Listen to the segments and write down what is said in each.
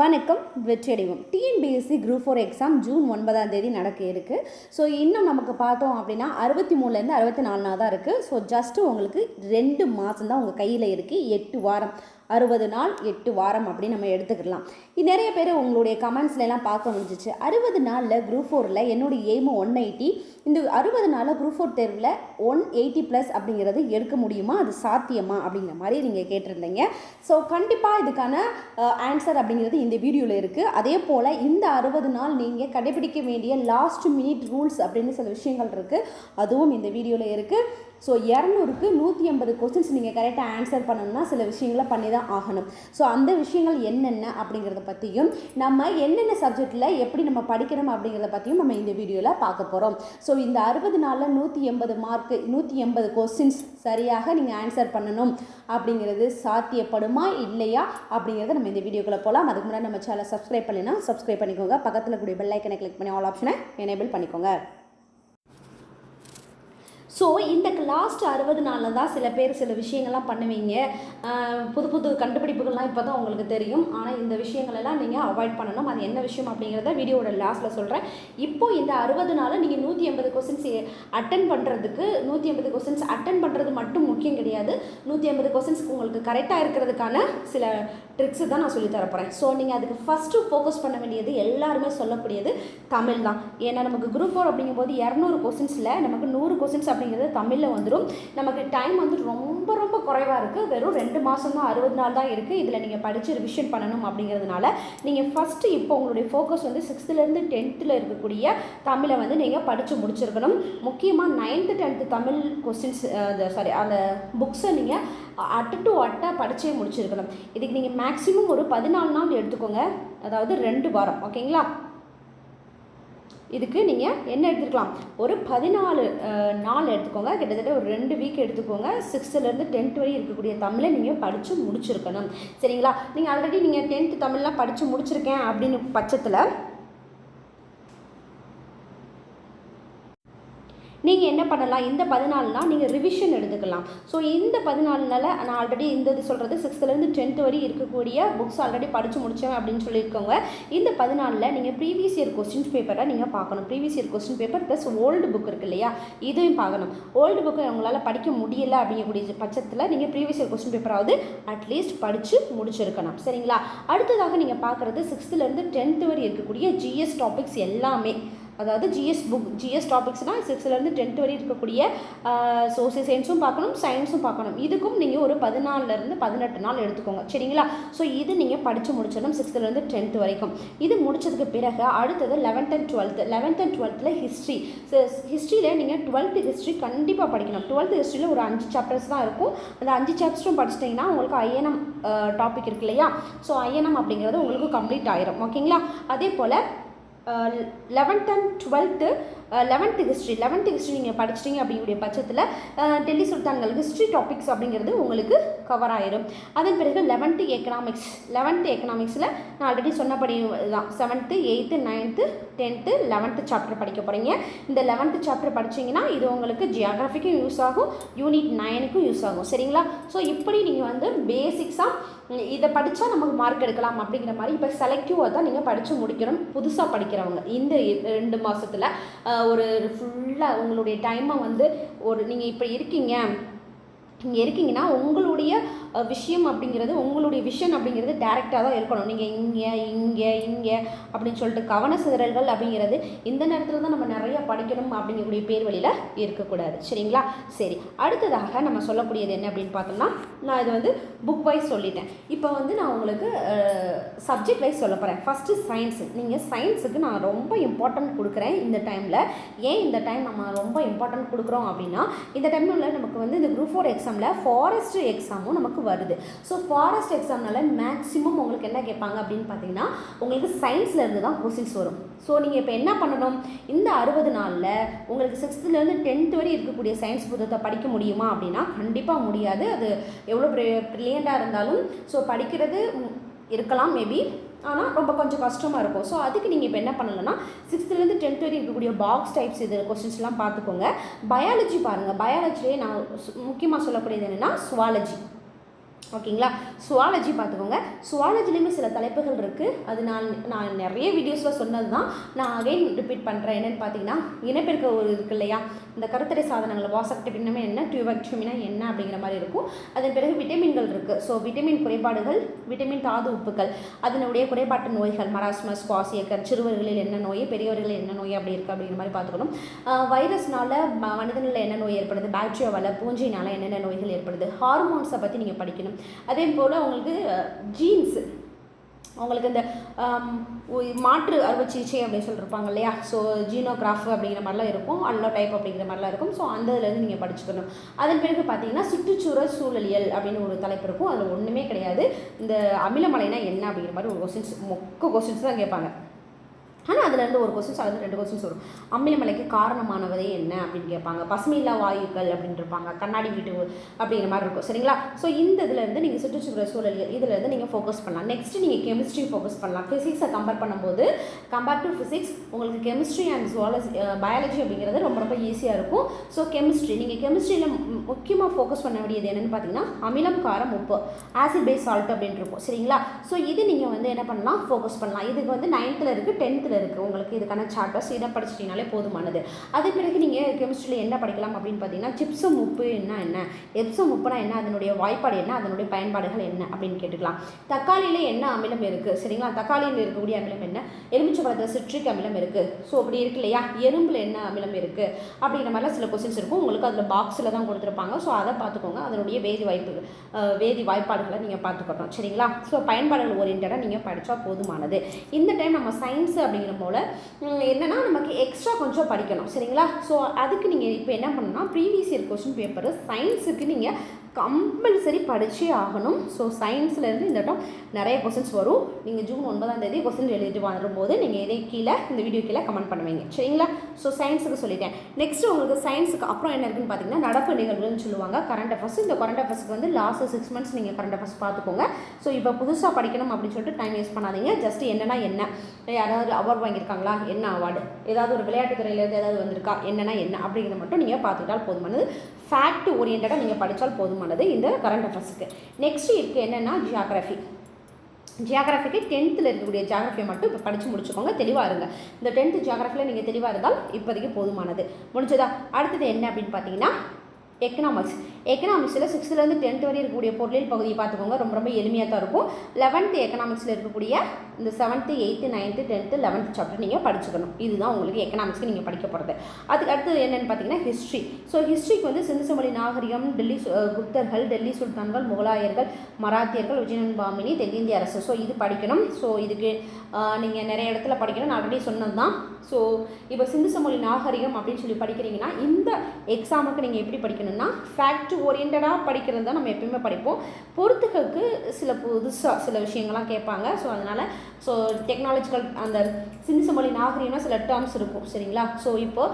வணக்கம் வெற்றியடைவோம். TNPSC group four exam June ஒன்பதாம் தேதி நடக்க இருக்குது ஸோ இன்னும் நமக்கு பார்த்தோம் அப்படின்னா அறுபத்தி மூணுலேருந்து அறுபத்தி நாலுனா தான் இருக்குது ஸோ ஜஸ்ட்டு உங்களுக்கு ரெண்டு மாதம் தான் உங்கள் கையில் இருக்குது எட்டு வாரம். அறுபது நாள் எட்டு வாரம் அப்படின்னு நம்ம எடுத்துக்கலாம். இது நிறைய பேர் உங்களுடைய கமெண்ட்ஸ்லாம் பார்க்க முடிஞ்சிச்சு. அறுபது நாளில் குரூப் ஃபோரில் என்னுடைய எய்மு ஒன் எயிட்டி இந்த அறுபது நாளில் குரூப் ஃபோர் தேர்வில் ஒன் எயிட்டி ப்ளஸ் அப்படிங்கிறது எடுக்க முடியுமா? அது சாத்தியமா? அப்படிங்கிற மாதிரி நீங்கள் கேட்டிருந்தீங்க. ஸோ கண்டிப்பாக இதுக்கான ஆன்சர் அப்படிங்கிறது இந்த வீடியோவில் இருக்குது அதே போல் இந்த அறுபது நாள் நீங்கள் கடைபிடிக்க வேண்டிய லாஸ்ட் மினிட் ரூல்ஸ் அப்படின்னு சில விஷயங்கள் இருக்குது அதுவும் இந்த வீடியோவில் இருக்குது ஸோ இரநூறுக்கு நூற்றி ஐம்பது கொஸ்டின்ஸ் நீங்கள் கரெக்டாக ஆன்சர் பண்ணணும்னா சில விஷயங்களை பண்ணி தான் ஆகணும். ஸோ அந்த விஷயங்கள் என்னென்ன அப்படிங்கிறத பற்றியும் நம்ம என்னென்ன சப்ஜெக்டில் எப்படி நம்ம படிக்கணும் அப்படிங்கிறத பற்றியும் நம்ம இந்த வீடியோவில் பார்க்க போகிறோம் ஸோ இந்த அறுபது நாளில் நூற்றி எண்பது மார்க்கு நூற்றி எண்பது கொஸ்டின்ஸ் சரியாக நீங்கள் ஆன்சர் பண்ணணும் அப்படிங்கிறது சாத்தியப்படுமா இல்லையா அப்படிங்கிறத நம்ம இந்த வீடியோக்குள்ளே போகலாம் அதுக்கு முன்னாடி நம்ம சேனலை சப்ஸ்கிரைப் பண்ணினா சப்ஸ்கிரைப் பண்ணிக்கோங்க. பக்கத்தில் கூடிய பெல் ஐக்கனை கிளிக் பண்ணி ஆல் ஆப்ஷனை எனேபிள் பண்ணிக்கோங்க. ஸோ இந்த லாஸ்ட் அறுபது நாளில் தான் சில பேர் சில விஷயங்கள்லாம் பண்ணுவீங்க. புது புது கண்டுபிடிப்புகள்லாம் இப்போ தான் உங்களுக்கு தெரியும். ஆனால் இந்த விஷயங்களெல்லாம் நீங்கள் அவாய்ட் பண்ணணும். அது என்ன விஷயம் அப்படிங்கிறத வீடியோட லாஸ்ட்டில் சொல்கிறேன் இப்போ இந்த அறுபது நாளில் நீங்கள் நூற்றி ஐம்பது கொஸ்டின்ஸ் அட்டன் பண்ணுறதுக்கு நூற்றி ஐம்பது கொஸ்டின்ஸ் அட்டன் பண்ணுறது மட்டும் முக்கியம் கிடையாது. நூற்றி ஐம்பது கொஸ்டின்ஸ்க்கு உங்களுக்கு கரெக்டாக இருக்கிறதுக்கான சில ட்ரிக்ஸு தான் நான் சொல்லி தரப்போகிறேன் ஸோ நீங்கள் அதுக்கு ஃபஸ்ட்டு ஃபோக்கஸ் பண்ண வேண்டியது எல்லாருமே சொல்லக்கூடியது தமிழ் தான். ஏன்னா நமக்கு குரூப் ஃபோர் அப்படிங்கும்போது இரநூறு கொஸ்டின்ஸில் நமக்கு நூறு கொஸ்டின்ஸ் அப்படிங்கிறது தமிழில் வந்துடும் நமக்கு டைம் வந்து ரொம்ப ரொம்ப குறைவாக இருக்குது வெறும் ரெண்டு மாதம் தான் அறுபது நாள் தான் இருக்குது இதில் நீங்கள் படித்து ரிவிஷன் பண்ணணும் அப்படிங்கிறதுனால நீங்கள் ஃபஸ்ட்டு இப்போ உங்களுடைய ஃபோக்கஸ் வந்து சிக்ஸ்த்துலேருந்து டென்த்தில் இருக்கக்கூடிய தமிழை வந்து நீங்கள் படித்து முடிச்சிருக்கணும். முக்கியமாக ninth tenth Tamil questions sorry அந்த புக்ஸை நீங்கள் அட்டு டு அட்டாக படித்தே முடிச்சிருக்கணும். இதுக்கு நீங்கள் மேக்ஸிமம் ஒரு பதினாலு நாள் எடுத்துக்கோங்க. அதாவது ரெண்டு வாரம். ஓகேங்களா? இதுக்கு நீங்கள் என்ன எடுத்துக்கலாம் ஒரு பதினாலு நாள் எடுத்துக்கோங்க. கிட்டத்தட்ட ஒரு ரெண்டு வீக் எடுத்துக்கோங்க. சிக்ஸ்த்துலேருந்து டென்த் வரை இருக்கக்கூடிய தமிழை நீங்கள் படித்து முடிச்சிருக்கணும். சரிங்களா? நீங்கள் ஆல்ரெடி நீங்கள் டென்த்து தமிழ்லாம் படித்து முடிச்சிருக்கேன் அப்படின்னு பட்சத்தில் நீங்கள் என்ன பண்ணலாம்? இந்த பதினாலு நாள் நீங்கள் ரிவிஷன் எடுத்துக்கலாம். ஸோ இந்த பதினாலு நான் ஆல்ரெடி இந்த இது சொல்கிறது சிக்ஸ்த்துலேருந்து டென்த் வரை இருக்கக்கூடிய புக்ஸ் ஆல்ரெடி படித்து முடித்தேன் அப்படின்னு சொல்லியிருக்கோங்க இந்த பதினாலில் நீங்கள் ப்ரீவியஸ் இயர் கொஸ்டின் பேப்பரை நீங்கள் பார்க்கணும். Previous year question paper plus old book இருக்கு இல்லையா? இதையும் பார்க்கணும். ஓல்டு புக்கை உங்களால் படிக்க முடியல அப்படிங்கக்கூடிய பட்சத்தில் நீங்கள் ப்ரீவியஸ் இயர் கொஸ்டின் பேப்பராவது அட்லீஸ்ட் படித்து முடிச்சிருக்கணும். சரிங்களா? அடுத்ததாக நீங்கள் பார்க்குறது சிக்ஸ்த்துலேருந்து டென்த் வரை இருக்கக்கூடிய ஜிஎஸ் டாபிக்ஸ் எல்லாமே. அதாவது ஜிஎஸ் புக் ஜிஎஸ் டாபிக்ஸ்னால் சிக்ஸ்த்துலேருந்து டென்த் வரை இருக்கக்கூடிய சோசியல் சயின்ஸும் பார்க்கணும் சயின்ஸும் பார்க்கணும். இதுக்கும் நீங்கள் ஒரு பதினாலருந்து பதினெட்டு நாள் எடுத்துக்கோங்க. சரிங்களா? ஸோ இது நீங்கள் படித்து முடிச்சிடணும் சிக்ஸ்த்துலேருந்து டென்த் வரைக்கும். இது முடிச்சதுக்கு பிறகு அடுத்தது eleventh and twelfth eleventh and டுவெல்த்தில் ஹிஸ்ட்ரி ஹிஸ்ட்ரியில் நீங்கள் டுவெல்த்து ஹிஸ்ட்ரி கண்டிப்பாக படிக்கணும். டுவெல்த் ஹிஸ்ட்ரியில் ஒரு அஞ்சு சாப்டர்ஸ் தான் இருக்கும். அந்த அஞ்சு சாப்டர்ஸும் படிச்சிட்டிங்கன்னா உங்களுக்கு ஐஎன்எம் டாபிக் இருக்கு இல்லையா? ஸோ ஐஎன்எம் அப்படிங்கிறது உங்களுக்கு கம்ப்ளீட் ஆயிரும். ஓகேங்களா அதே போல் eleventh and twelfth eleventh history eleventh history நீங்கள் படிச்சிட்டிங்க அப்படிங்கிற பட்சத்தில் டெல்லி சுல்தான்கள் ஹிஸ்ட்ரி டாபிக்ஸ் அப்படிங்கிறது உங்களுக்கு கவர் ஆயிரும். அதன் பிறகு லெவன்த்து எக்கனாமிக்ஸ் லெவன்த்து எக்கனாமிக்ஸில் நான் ஆல்ரெடி சொன்னபடி தான் seventh eighth ninth tenth eleventh chapter படிக்க போகிறீங்க இந்த லெவன்த்து சாப்டர் படிச்சிங்கன்னா இது உங்களுக்கு ஜியாகிரஃபிக்கும் யூஸ் ஆகும் யூனிட் நைனுக்கும் யூஸ் ஆகும். சரிங்களா? ஸோ இப்படி நீங்கள் வந்து பேசிக்ஸாக இதை படித்தா நமக்கு மார்க் எடுக்கலாம் அப்படிங்கிற மாதிரி இப்போ செலக்டிவாக தான் நீங்கள் படித்து முடிக்கணும். புதுசாக படிக்கிறவங்க. இந்த ரெண்டு மாதத்தில் ஒரு ஃபுல்லாக உங்களுடைய டைமை வந்து ஒரு நீங்கள் இப்போ இருக்கீங்க இங்கே இருக்கீங்கன்னா உங்களுடைய விஷயம் அப்படிங்கிறது உங்களுடைய விஷன் அப்படிங்கிறது டேரெக்டாக தான் இருக்கணும். நீங்கள் இங்கே இங்கே இங்கே அப்படின்னு சொல்லிட்டு கவன சிதறல்கள் அப்படிங்கிறது இந்த நேரத்தில் தான் நம்ம நிறையா படிக்கணும் அப்படிங்கக்கூடிய பேர் வழியில் இருக்கக்கூடாது. சரிங்களா? சரி. அடுத்ததாக நம்ம சொல்லக்கூடியது என்ன அப்படின்னு பார்த்தோம்னா நான் இது வந்து புக் வைஸ் சொல்லிட்டேன். இப்போ வந்து நான் உங்களுக்கு சப்ஜெக்ட் வைஸ் சொல்ல போகிறேன் ஃபஸ்ட்டு சயின்ஸு நீங்கள் சயின்ஸுக்கு நான் ரொம்ப இம்பார்ட்டன்ட் கொடுக்குறேன் இந்த டைமில் ஏன் இந்த டைம் நம்ம ரொம்ப இம்பார்ட்டன்ட் கொடுக்குறோம் அப்படின்னா இந்த டைமில் நமக்கு வந்து இந்த குரூப் ஃபோர் எக்ஸாமில் ஃபாரஸ்ட் எக்ஸாமும் நமக்கு வருது. ஸோ ஃபாரஸ்ட் எக்ஸாம்னால மேக்ஸிமம் உங்களுக்கு என்ன கேட்பாங்க அப்படின்னு பார்த்தீங்கன்னா உங்களுக்கு சயின்ஸ்லேருந்து தான் கொஸ்டின்ஸ் வரும். ஸோ நீங்கள் இப்போ என்ன பண்ணணும்? இந்த அறுபது நாளில் உங்களுக்கு சிக்ஸ்த்துலேருந்து டென்த் வரை இருக்கக்கூடிய சயின்ஸ் புத்தகத்தை படிக்க முடியுமா அப்படின்னா கண்டிப்பாக முடியாது. அது எவ்வளோ ப்ரில்லியண்ட்டாக இருந்தாலும் ஸோ படிக்கிறது இருக்கலாம் மேபி ஆனால் ரொம்ப கொஞ்சம் கஷ்டமாக இருக்கும். ஸோ அதுக்கு நீங்கள் இப்போ என்ன பண்ணலன்னா சிக்ஸ்த்துலேருந்து டென்த் வரைக்கும் இருக்கக்கூடிய பாக்ஸ் டைப்ஸ் இது கொஸ்டின்ஸ்லாம் பார்த்துக்கோங்க. பயாலஜி பாருங்கள் பயாலஜிலே நான் முக்கியமாக சொல்லக்கூடியது என்னென்னா சுவாலஜி ஓகேங்களா? சுவாலஜி பார்த்துக்கோங்க. சுவாலஜிலையுமே சில தலைப்புகள் இருக்குது அது நான் நான் நிறைய வீடியோஸில் சொன்னது தான் நான் அகைன் ரிப்பீட் பண்ணுறேன் என்னென்னு பார்த்தீங்கன்னா இனப்பெருக்க ஒரு இருக்கு இல்லையா? இந்த கருத்தடை சாதனங்கள் வாசக்டிபின்னமே என்ன டியூபக்டிமினா என்ன அப்படிங்கிற மாதிரி இருக்கும். அதன் பிறகு விட்டமின்கள் இருக்குது ஸோ விட்டமின் குறைபாடுகள் விட்டமின் தாது உப்புக்கள் அதனுடைய குறைபாட்டு நோய்கள் மராஸ்மஸ் குவாசியக்கர் சிறுவர்களில் என்ன நோய் பெரியவர்களில் என்ன நோய் அப்படி இருக்குது அப்படிங்கிற மாதிரி பார்த்துக்கணும். வைரஸ்னால் வைரஸ்னால ம- மனிதனில் என்ன நோய் ஏற்படுது? பாக்டீரியாவால் பூஞ்சினால் என்னென்ன நோய்கள் ஏற்படுது? ஹார்மோன்ஸை பற்றி நீங்கள் படிக்கணும். அதே போல் உங்களுக்கு ஜீன்ஸு அவங்களுக்கு இந்த மாற்று அறுவை சிகிச்சை அப்படின்னு சொல்லியிருப்பாங்க இல்லையா? ஸோ ஜீனோகிராஃப் அப்படிங்கிற மாதிரிலாம் இருக்கும் அல்லோ டைப் அப்படிங்கிற மாதிரிலாம் இருக்கும். ஸோ அந்த இதுலேருந்து நீங்கள் படிச்சுக்கணும். அதன் பிறகு பார்த்தீங்கன்னா சுற்றுச்சூழல் சூழலியல் அப்படின்னு ஒரு தலைப்பு இருக்கும். அதில் ஒன்றுமே கிடையாது. இந்த அமிலமலைனா என்ன அப்படிங்கிற மாதிரி ஒரு கொஸ்டின்ஸ் மொக்க கொஸ்டின்ஸ் தான் கேட்பாங்க. ஆனால் அதுலேருந்து ஒரு கொஸ்டின்ஸ் அதுலேருந்து ரெண்டு கொஸ்டின்ஸ் வரும். அமிலமலைக்கு காரணமானவதே என்ன அப்படின்னு கேட்பாங்க. பசுமையில்லா வாயுக்கள் அப்படின்னு இருப்பாங்க. கண்ணாடி வீட்டு அப்படிங்கிற மாதிரி இருக்கும். சரிங்களா? ஸோ இந்த இதுலேருந்து நீங்கள் சுற்றுச்சூழல் சூழல் இதுலேருந்து நீங்கள் ஃபோக்கஸ் பண்ணலாம். நெக்ஸ்ட்டு நீங்கள் கெமிஸ்ட்ரி ஃபோக்கஸ் பண்ணலாம். ஃபிசிக்ஸை கம்பேர் பண்ணும்போது கம்பேர் டு ஃபிசிக்ஸ் உங்களுக்கு கெமிஸ்ட்ரி அண்ட் ஜுவாலஜி பயாலஜி அப்படிங்கிறது ரொம்ப ரொம்ப ஈஸியாக இருக்கும். ஸோ கெமிஸ்ட்ரி நீங்கள் கெமிஸ்ட்ரியில் முக்கியமாக ஃபோக்கஸ் பண்ண வேண்டியது என்னென்னு பார்த்தீங்கன்னா அமிலம் காரம் உப்பு ஆசிட் பேஸ் சால்ட் அப்படின்னு இருக்கும். சரிங்களா? ஸோ இது நீங்கள் வந்து என்ன பண்ணலாம்? ஃபோக்கஸ் பண்ணலாம். இதுக்கு வந்து நைன்த்தில் இருக்குது டென்த்தில் இருக்குது உங்களுக்கு இதுக்கான சாப்டர்ஸ் இதை படிச்சிட்டிங்கனாலே போதுமானது. அதே பிறகு நீங்கள் கெமிஸ்ட்ரியில் என்ன படிக்கலாம் அப்படின்னு பார்த்தீங்கன்னா ஜிப்சம் உப்பு என்ன என்ன? எப்சம் உப்புனா என்ன? அதனுடைய வாய்ப்பாடு என்ன? அதனுடைய பயன்பாடுகள் என்ன? அப்படின்னு கேட்டுக்கலாம். தக்காளியில் என்ன அமிலம் இருக்குது சரிங்களா? தக்காளியில் இருக்கக்கூடிய அமிலம் என்ன? எலுமிச்சை பழத்தில் சிட்ரிக் அமிலம் இருக்குது ஸோ அப்படி இருக்கு இல்லையா? எறும்பில் என்ன அமிலம் இருக்குது அப்படிங்கிற மாதிரிலாம் சில கொஸ்டின்ஸ் இருக்கும். உங்களுக்கு அதில் பாக்ஸில் தான் கொடுத்துருப்பாங்க. ஸோ அதை பார்த்துக்கோங்க. அதனுடைய வேதி வாய்ப்பு வேதி வாய்ப்பாடுகளை நீங்கள் பார்த்துக்கணும். சரிங்களா? ஸோ பயன்பாடுகள் ஓரியன்டாக நீங்கள் படித்தா போதுமானது. இந்த டைம் நம்ம சயின்ஸ் அப்படிங்கிற போல் என்னென்னா என்னன்னா நமக்கு எக்ஸ்ட்ரா கொஞ்சம் படிக்கணும். சரிங்களா? ஸோ அதுக்கு நீங்கள் இப்போ என்ன பண்ணணும்னா ப்ரீவியஸ் இயர் கொஸ்டின் பேப்பர் சயின்ஸுக்கு நீங்கள் கம்பல்சரி படித்தே ஆகணும். ஸோ சயின்ஸ்லேருந்து இந்த டம் நிறைய கொஸ்டின்ஸ் வரும். நீங்கள் ஜூன் ஒன்பதாம் தேதி கொஸ்டின் எழுதிட்டு வரும்போது நீங்கள் இதே கீழே இந்த வீடியோ கீழே கமெண்ட் பண்ணுவீங்க. சரிங்களா? ஸோ சயின்ஸுக்கு சொல்லிட்டேன். நெக்ஸ்ட் உங்களுக்கு சயின்ஸுக்கு அப்புறம் என்ன இருக்குன்னு பார்த்தீங்கன்னா நடப்பு நிகழ்வுன்னு சொல்லுவாங்க. கரண்ட் அஃபேர்ஸ் இந்த கரண்ட் அஃபேர்ஸ்க்கு வந்து லாஸ்ட் சிக்ஸ் மந்த்ஸ் நீங்கள் கரண்ட் அஃபேர்ஸ் பார்த்துக்கோங்க. ஸோ இப்போ புதுசாக படிக்கணும் அப்படின்னு சொல்லிட்டு டைம் வேஸ்ட் பண்ணாதீங்க. ஜஸ்ட் என்னென்னா என்ன? யாராவது அவார்டு வாங்கியிருக்காங்களா? என்ன அவார்டு ஏதாவது ஒரு விளையாட்டுத் துறையிலேருந்து ஏதாவது வந்திருக்கா? என்னென்னா என்ன? அப்படிங்கிறத மட்டும் நீங்கள் பார்த்துக்கிட்டால் போதுமானது. ஃபேக்ட் ஓரியன்டாக நீங்கள் படித்தால் போதுமானது இந்த கரண்ட் அஃபேர்ஸுக்கு நெக்ஸ்ட் இருக்குது என்னென்னா ஜியாகிரஃபி ஜியாகிரஃபிக்கு டென்த்தில் இருக்கக்கூடிய ஜியாகிரஃபியை மட்டும் இப்போ படித்து முடிச்சுக்கோங்க தெளிவாக இருங்க. இந்த டென்த்து ஜியாகிரஃபியில் நீங்கள் தெளிவாக இருந்தால் இப்போதைக்கு போதுமானது. முடிஞ்சதா? அடுத்தது என்ன அப்படின்னு பார்த்தீங்கன்னா எக்கனாமிக்ஸ் எக்கனாமிக்ஸில் சிக்ஸ்த்துலேருந்து டென்த் வரை இருக்கக்கூடிய பொருளியல் பகுதியை பார்த்துக்கோங்க. ரொம்ப ரொம்ப எளிமையாக தான் இருக்கும். லெவன்த்து எக்கனாமிக்ஸில் இருக்கக்கூடிய இந்த seventh eighth ninth tenth eleventh chapter நீங்கள் படிச்சுக்கணும். இதுதான் உங்களுக்கு எக்கனாமிக்ஸ்க்கு நீங்கள் படிக்க போகிறது அதுக்கு அடுத்து என்னென்னு பார்த்தீங்கன்னா ஹிஸ்ட்ரி ஸோ ஹிஸ்ட்ரிக்கு வந்து சிந்து நாகரிகம் டெல்லி சு- குப்தர்கள் டெல்லி சுல்தான்கள் முகலாயர்கள் மராத்தியர்கள் விஜயநகர பாமினி தென்னிந்திய அரசு. ஸோ இது படிக்கணும். ஸோ இதுக்கு நீங்கள் நிறைய இடத்துல படிக்கணும் நான் ஆல்ரெடி சொன்னது தான் ஸோ இப்போ சிந்து நாகரிகம் அப்படின்னு சொல்லி படிக்கிறீங்கன்னா இந்த எக்ஸாமுக்கு நீங்கள் எப்படி படிக்கணும்? படிக்கணும்னா ஃபேக்ட் ஓரியன்டாக படிக்கிறது தான் நம்ம எப்பயுமே படிப்போம். பொறுத்துகளுக்கு சில புதுசாக சில விஷயங்கள்லாம் கேட்பாங்க. ஸோ அதனால் ஸோ டெக்னாலஜிக்கல் அந்த சிந்து மொழி நாகரிகம்னா சில டேர்ம்ஸ் இருக்கும். சரிங்களா? ஸோ இப்போ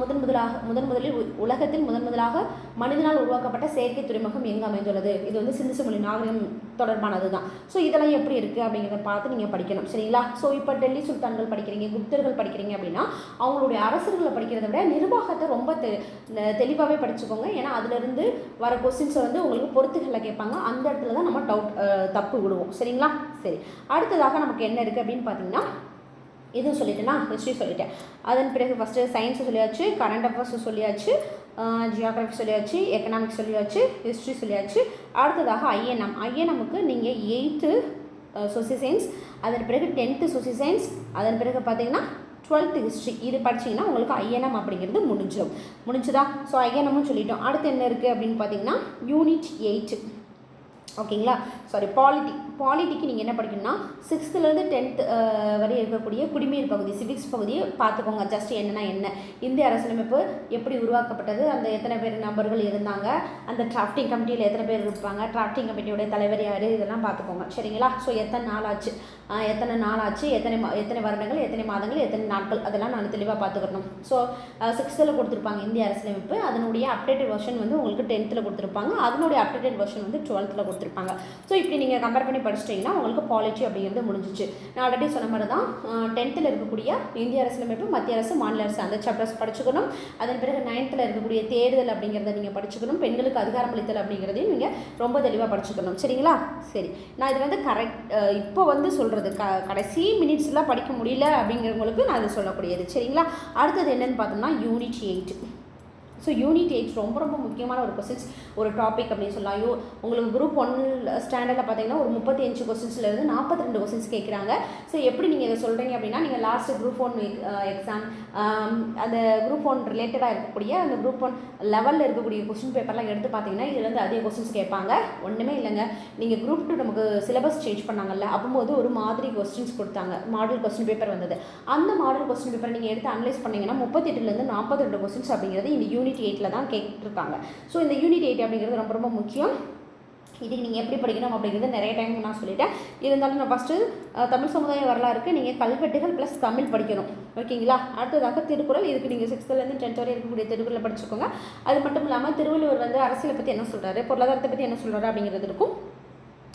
முதன் முதலாக முதன் முதலில் உலகத்தில் முதன் முதலாக மனிதனால் உருவாக்கப்பட்ட செயற்கை துறைமுகம் எங்கே அமைந்துள்ளது? இது வந்து சிந்து மொழி நாகரிகம் தொடர்பானது தான் ஸோ இதெல்லாம் எப்படி இருக்குது அப்படிங்கிறத பார்த்து நீங்கள் படிக்கணும். சரிங்களா? ஸோ இப்போ டெல்லி சுல்தான்கள் படிக்கிறீங்க குப்தர்கள் படிக்கிறீங்க அப்படின்னா அவங்களுடைய அரசர்களை படிக்கிறத விட நிர்வாகத்தை ரொம்ப தெ தெளிவாகவே படிச்சுக்கோங்க. ஏன்னா அதுலேருந்து வர கொஸ்டின்ஸை வந்து உங்களுக்கு பொறுத்துகளில் கேட்பாங்க. அந்த இடத்துல தான் நம்ம டவுட் தப்பு விடுவோம். சரிங்களா? சரி. அடுத்ததாக நமக்கு என்ன இருக்குது அப்படின்னு பார்த்தீங்கன்னா இதுவும் சொல்லிட்டேன்னா ஹிஸ்ட்ரி சொல்லிட்டேன். அதன் பிறகு ஃபஸ்ட்டு சயின்ஸை சொல்லியாச்சு கரண்ட் அஃபேர்ஸ் சொல்லியாச்சு. ஜியாகிரஃபி சொல்லியாச்சு எக்கனாமிக்ஸ் சொல்லியாச்சு ஹிஸ்ட்ரி சொல்லியாச்சு. அடுத்ததாக ஐஎன்எம் ஐஎன்எம்முக்கு நீங்கள் எயித்து சோசியல் சயின்ஸ் அதன் பிறகு டென்த்து சோசியல் சயின்ஸ் அதன் பிறகு பார்த்தீங்கன்னா டுவெல்த்து ஹிஸ்ட்ரி இது படிச்சீங்கன்னா உங்களுக்கு ஐஎன்எம் அப்படிங்கிறது முடிஞ்சிடும். முடிஞ்சுதா? ஸோ ஐஎன்எம்னு சொல்லிட்டோம். அடுத்து என்ன இருக்குது அப்படின்னு பார்த்தீங்கன்னா யூனிட் எயிட் ஓகேங்களா? சாரி பாலிட்டி பாலிட்டிக்கு நீங்கள் என்ன படிக்கணும்னா சிக்ஸ்த்துலேருந்து டென்த் வரை இருக்கக்கூடிய குடிமையல் பகுதி சிவிக்ஸ் பகுதியை பார்த்துக்கோங்க. ஜஸ்ட் என்னன்னா என்ன? இந்திய அரசியலமைப்பு எப்படி உருவாக்கப்பட்டது? அந்த எத்தனை பேர் நபர்கள் இருந்தாங்க? அந்த டிராஃப்டிங் கமிட்டியில் எத்தனை பேர் இருப்பாங்க? டிராஃப்டிங் கமிட்டியோடைய தலைவர் யார்? இதெல்லாம் பார்த்துக்கோங்க. சரிங்களா? ஸோ எத்தனை நாள் ஆச்சு? எத்தனை நாள் ஆச்சு எத்தனை எத்தனை வருடங்கள் எத்தனை மாதங்கள் எத்தனை நாட்கள் அதெல்லாம் நான் தெளிவாக பார்த்துக்கணும் ஸோ சிக்ஸ்த்தில் கொடுத்துருப்பாங்க இந்திய அரசியலமைப்பு. அதனுடைய அப்டேட்டட் வெர்ஷன் வந்து உங்களுக்கு டென்த்தில் கொடுத்துருப்பாங்க. அதனுடைய அப்டேட்டட் வெர்ஷன் வந்து டுவெல்த்தில் கொடுத்துருப்பாங்க. ஸோ இப்படி நீங்கள் கம்பேர் பண்ணி படிச்சிட்டிங்கன்னா உங்களுக்கு பாலிட்டி அப்படிங்கிறது முடிஞ்சிச்சு. நான் ஆல்ரெடி சொன்ன மாதிரி தான் டென்த்தில் இருக்கக்கூடிய இந்திய அரசியலமைப்பு மத்திய அரசு மாநில அரசு அந்த சாப்டர்ஸ் படிச்சுக்கணும். அதன் பிறகு நைன்த்தில் இருக்கக்கூடிய தேர்தல் அப்படிங்கிறத நீங்கள் படிச்சுக்கணும். பெண்களுக்கு அதிகாரமளித்தல் அப்படிங்கிறதையும் நீங்கள் ரொம்ப தெளிவாக படிச்சுக்கணும். சரிங்களா? சரி. நான் இது வந்து கரெக்ட் இப்போ வந்து சொல்கிறேன் சொல்கிறது க கடைசி மினிட்ஸ்லாம் படிக்க முடியல அப்படிங்கிறவங்களுக்கு நான் அதை சொல்லக்கூடியது. சரிங்களா? அடுத்தது என்னென்னு பார்த்தோம்னா unit eight so unit eight ரொம்ப ரொம்ப முக்கியமான ஒரு கொஸ்டின்ஸ் ஒரு டாபிக் அப்படின்னு சொல்லலாம். யூ உங்களுக்கு குரூப் ஒன் ஸ்டாண்டர்டில் பார்த்தீங்கன்னா ஒரு முப்பத்தி அஞ்சு கொஸ்டின்ஸ்லேருந்து நாற்பத்தி ரெண்டு கொஸ்டின்ஸ் கேட்குறாங்க. ஸோ எப்படி நீங்கள் இதை சொல்கிறீங்க அப்படின்னா நீங்கள் லாஸ்ட் குரூப் ஒன் எக்ஸாம் அந்த குரூப் ஒன் ரிலேட்டடாக இருக்கக்கூடிய அந்த குரூப் ஒன் லெவலில் இருக்கக்கூடிய கொஸ்டின் பேப்பர்லாம் எடுத்து பார்த்தீங்கன்னா இதுலேருந்து அதே கொஸ்டின்ஸ் கேட்பாங்க. ஒன்றுமே இல்லைங்க. நீங்கள் குரூப் டூ நமக்கு சிலபஸ் சேஞ்ச் பண்ணாங்கல்ல அப்போது ஒரு மாதிரி கொஸ்டின்ஸ் கொடுத்தாங்க. மாடல் கொஸ்டின் பேப்பர் வந்தது. அந்த மாடல் கொஸ்டின் பேப்பர் நீங்கள் எடுத்து அனலைஸ் பண்ணீங்கன்னா முப்பத்தெட்டுலேருந்து நாற்பத்தி ரெண்டு கொஸ்டின்ஸ் அப்படிங்கிறது இந்த யூனிட் எயிட்டில் தான் கேட்டிருக்காங்க. ஸோ இந்த யூனிட் எயிட் அப்படிங்கிறது ரொம்ப ரொம்ப முக்கியம். இதுக்கு நீங்கள் எப்படி படிக்கணும் அப்படிங்கிறது நிறைய டைம் நான் சொல்லிட்டேன். இருந்தாலும் நான் ஃபஸ்ட்டு தமிழ் சமுதாய வரலாறுக்கு நீங்கள் கல்வெட்டுகள் ப்ளஸ் தமிழ் படிக்கணும். ஓகேங்களா? அடுத்ததாக திருக்குறள். இதுக்கு நீங்கள் சிக்ஸ்த்துலேருந்து டென்த் வரை இருக்கக்கூடிய திருக்குறளை படிச்சுக்கோங்க. அது மட்டும் இல்லாமல் திருவள்ளுவர் வந்து அரசியலை பற்றி என்ன சொல்கிறாரு பொருளாதாரத்தை பற்றி என்ன சொல்கிறாரு அப்படிங்கிறது இருக்கும்.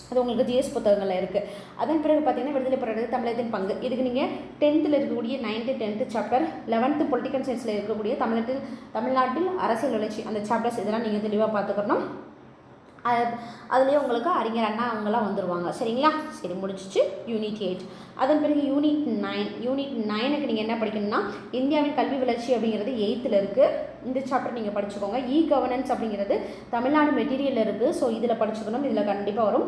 அது உங்களுக்கு ஜிஎஸ் புத்தகங்களில் இருக்குது அதன் பிறகு பார்த்தீங்கன்னா விடுதலை போராட்டத்தில் தமிழகத்தின் பங்கு. இதுக்கு நீங்கள் டென்த்தில் இருக்கக்கூடிய ninth tenth chapter eleventh political சயின்ஸில் இருக்கக்கூடிய தமிழ்நாட்டில் தமிழ்நாட்டில் அரசியல் வளர்ச்சி அந்த சாப்டர்ஸ் இதெல்லாம் நீங்கள் தெளிவாக பார்த்துக்கணும் அது அதுலேயே உங்களுக்கு அறிஞர் அண்ணா அவங்களாம் வந்துடுவாங்க சரிங்களா? சரி முடிச்சிச்சு யூனிட் எயிட் அதன் பிறகு யூனிட் நைன் யூனிட் நைனுக்கு நீங்கள் என்ன படிக்கணும்னா இந்தியாவின் கல்வி வளர்ச்சி அப்படிங்கிறது எயித்தில் இருக்குது இந்த சாப்டர் நீங்கள் படிச்சுக்கோங்க. இ கவர்னன்ஸ் அப்படிங்கிறது தமிழ்நாடு மெட்டீரியல் இருக்குது ஸோ இதில் படிச்சுக்கணும். இதில் கண்டிப்பாக வரும்.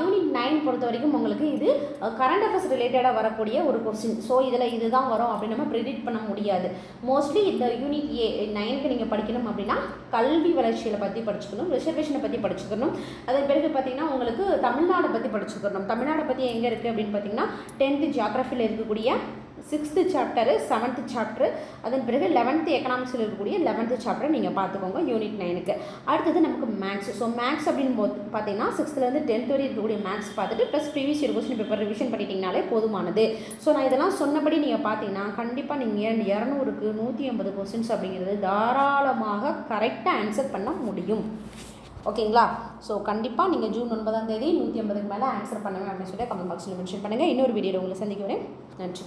யூனிட் நைன் பொறுத்த வரைக்கும் உங்களுக்கு இது கரண்ட் அஃபேர்ஸ் ரிலேட்டடாக வரக்கூடிய ஒரு கொஸ்டின் ஸோ இதில் இதுதான் வரும் அப்படின்னு நம்ம ப்ரிடிக்ட் பண்ண முடியாது. மோஸ்ட்லி இந்த யூனிட் ஏ நைனுக்கு நீங்கள் படிக்கணும் அப்படின்னா கல்வி வளர்ச்சியில் பற்றி படிச்சுக்கணும். ரிசர்வேஷனை பற்றி படிச்சுக்கணும். அதன் பிறகு பார்த்தீங்கன்னா உங்களுக்கு தமிழ்நாடை பற்றி படிச்சுக்கணும். தமிழ்நாடை பற்றி எங்கே இருக்குது அப்படின்னு பார்த்தீங்கன்னா டென்த்து ஜியாகிரஃபியில் இருக்கக்கூடிய சிக்ஸ்த்து சாப்டரு செவன்த்து சாப்டரு அதன் பிறகு லெவன்த்து எக்கனாமிக்ஸில் இருக்கக்கூடிய லெவன்த்து சாப்டர் நீங்கள் பார்த்துக்கோங்க யூனிட் நைனுக்கு அடுத்தது நமக்கு மேக்ஸ் ஸோ மேக்ஸ் அப்படின்னு போது பார்த்தீங்கன்னா சிக்ஸ்த்துலேருந்து டென்த் வரை இருக்கக்கூடிய மேக்ஸ் பார்த்துட்டு plus previous year question paper revision பண்ணிட்டீங்கனாலே போதுமானது. ஸோ நான் இதெல்லாம் சொன்னபடி நீங்கள் பார்த்தீங்கன்னா கண்டிப்பாக நீங்கள் இரநூறுக்கு நூற்றி ஐம்பது கொஸ்டின்ஸ் அப்படிங்கிறது தாராளமாக கரெக்டாக ஆன்சர் பண்ண முடியும். ஓகேங்களா ஸோ கண்டிப்பாக நீங்கள் ஜூன் ஒன்பதாம் தேதி நூற்றி ஐம்பதுக்கு மேலே ஆன்சர் பண்ணுவேன் அப்படின்னு சொல்லி கமெண்ட் பாக்ஸில் மென்ஷன் பண்ணுங்கள் இன்னொரு வீடியோவில் உங்களை சந்திக்க வரேன். நன்றி.